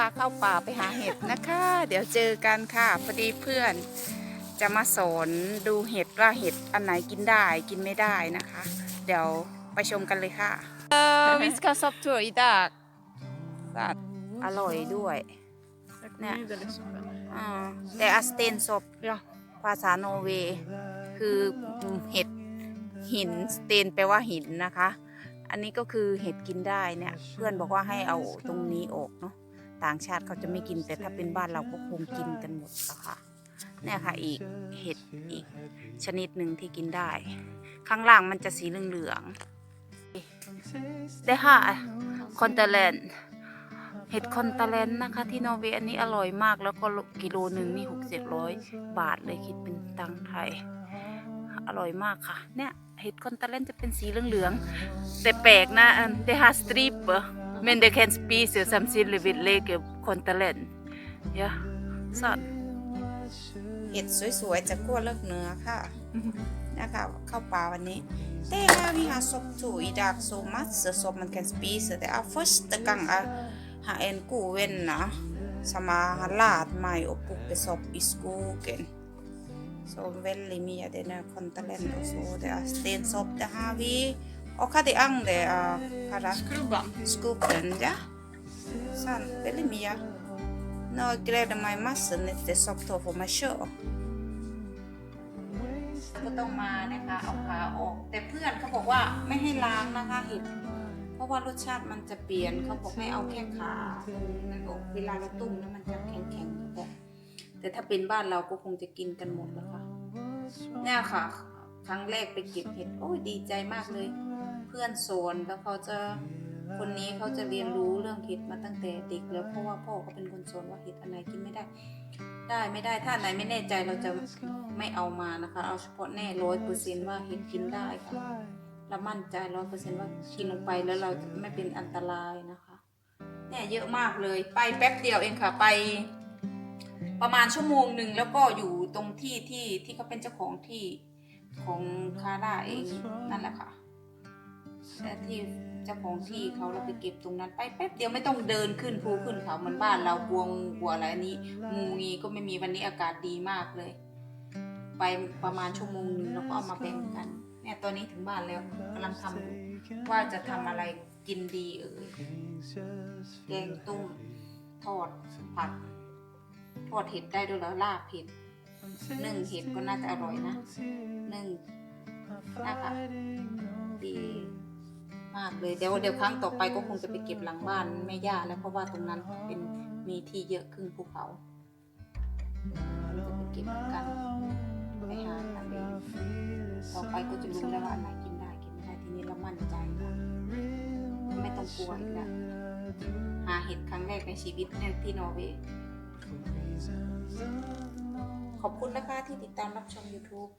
พาเข้าป่าไปหาเห็ดนะคะ เดี๋ยวเจอกันค่ะพอดีเพื่อนจะมาสอนดูเห็ดว่าเห็ดอันไหนกินได้กินไม่ได้นะคะ เดี๋ยวไปชมกันเลยค่ะเออวิสกาซอบถั่วอีดากสัตว์อร่อยด้วย Ja. Ja. Det är väldigt spännande. อ่าแต่อัสเตนซบภาษาโนอร์เวย์คือเห็ดหินสเตนแปลว่าหินนะคะ อันนี้ก็คือเห็ดกินได้เนี่ย เพื่อนบอกว่าให้เอาตรงนี้ออกเนาะ ต่างชาติเขาจะไม่กินแต่ถ้าเป็นบ้านเราก็คงกินกันหมดอะค่ะเนี่ยค่ะอีกเห็ดอีกชนิดหนึ่งที่กินได้ ข้างล่างมันจะสีเหลืองๆได้ค่ะคอนเตเลนเห็ดคอนเตเลนนะคะ ที่นอร์เวย์อันนี้อร่อยมากแล้วก็กิโลหนึ่งนี่หกเจ็ดร้อยบาทเลยคิดเป็นตังค์ไทย อร่อยมากค่ะ เนี่ยเห็ดคอนเตเลนจะเป็นสีเหลืองๆแต่แปลกนะอัน det har striper men det kan spise samtidig vid lege kontalen ja sånn เห็ดสวยๆจากขั้วเลิกเหนือค่ะ นะคะเข้าป่าวันนี้ Det här vi har sopp to idag så masse som man kan spise. Det er første gang jeg har en god venn som har lært meg å plukke sopp i skogen. Så veldig mye av denne kontalen og så det er stensopp. Det har vi. Og hva det andre er hva det er? Skrubban. Skogen, ja. Sånn, veldig mye. Nå gleder jeg meg masse til sopptår for meg sjøl. ก็ต้องมานะคะเอาขาออก แต่เพื่อนเขาบอกว่าไม่ให้ล้างนะคะเห็ดเพราะว่ารสชาติมันจะเปลี่ยนเขาบอกให้เอาแค่ขานั่นออกเวลาเราตุ้มแล้วมันจะแข็งๆเขาบอกแต่ถ้าเป็นบ้านเราก็คงจะกินกันหมดแล้วค่ะเนี่ยค่ะ ครั้งแรกไปเก็บเห็ดโอ้ยดีใจมากเลย เพื่อนสอนแล้วเขาจะคนนี้เขาจะเรียนรู้เรื่องเห็ดมาตั้งแต่เด็ก แล้วเพราะว่าพ่อเขาเป็นคนสอนว่าเห็ดอันไหนกินไม่ได้ ได้ไม่ได้ถ้าไหนไม่แน่ใจเราจะไม่เอามานะคะ เอาเฉพาะแน่ร้อยเปอร์เซนต์ว่าเห็ดกินได้ค่ะเรามั่นใจร้อยเปอร์เซนต์ว่ากินลงไปแล้วเราจะไม่เป็นอันตรายนะคะเนี่ยเยอะมากเลยไปแป๊บเดียวเองค่ะไป ประมาณชั่วโมงหนึ่งแล้วก็อยู่ตรงที่ที่ที่เขาเป็นเจ้าของที่ของคาร่าเองนั่นแหละค่ะ แต่ที่เจ้าของที่เขาเราไปเก็บตรงนั้นไปแป๊บเดียวไม่ต้องเดินขึ้นภูขึ้นเขาเหมือนบ้านเรากลัวงูกลัวอะไรอันนี้งูงี้ก็ไม่มีวันนี้อากาศดีมากเลย ไปประมาณชั่วโมงหนึงแล้วก็เอามาแบ่งกันเนี่ยตอนนี้ถึงบ้านแล้วกำลังทำอยู่ว่าจะทำอะไรกินดีเอ่ยแกงตุ้มทอดผัดทอดเห็ดได้ด้วยแล้วลาบเห็ดนึ่งเห็ดก็น่าจะอร่อยนะนึ่งนะคะดี มากเลยเดี๋ยวเดี๋ยวครั้งต่อไปก็คงจะไปเก็บหลังบ้านแม่ย่าแล้วเพราะว่าตรงนั้นเป็นมีที่เยอะครึ่งภูเขาจะไปเก็บกันไปหากันเองต่อไปก็จะรู้แล้วว่าอันไหนกินได้กินไม่ได้ทีนี้เรามั่นใจแล้วไม่ต้องกลัวอีกแล้วหาเห็ดครั้งแรกในชีวิตเนี่ยที่นอร์เวย์ขอบคุณนะคะที่ติดตามรับชม YouTube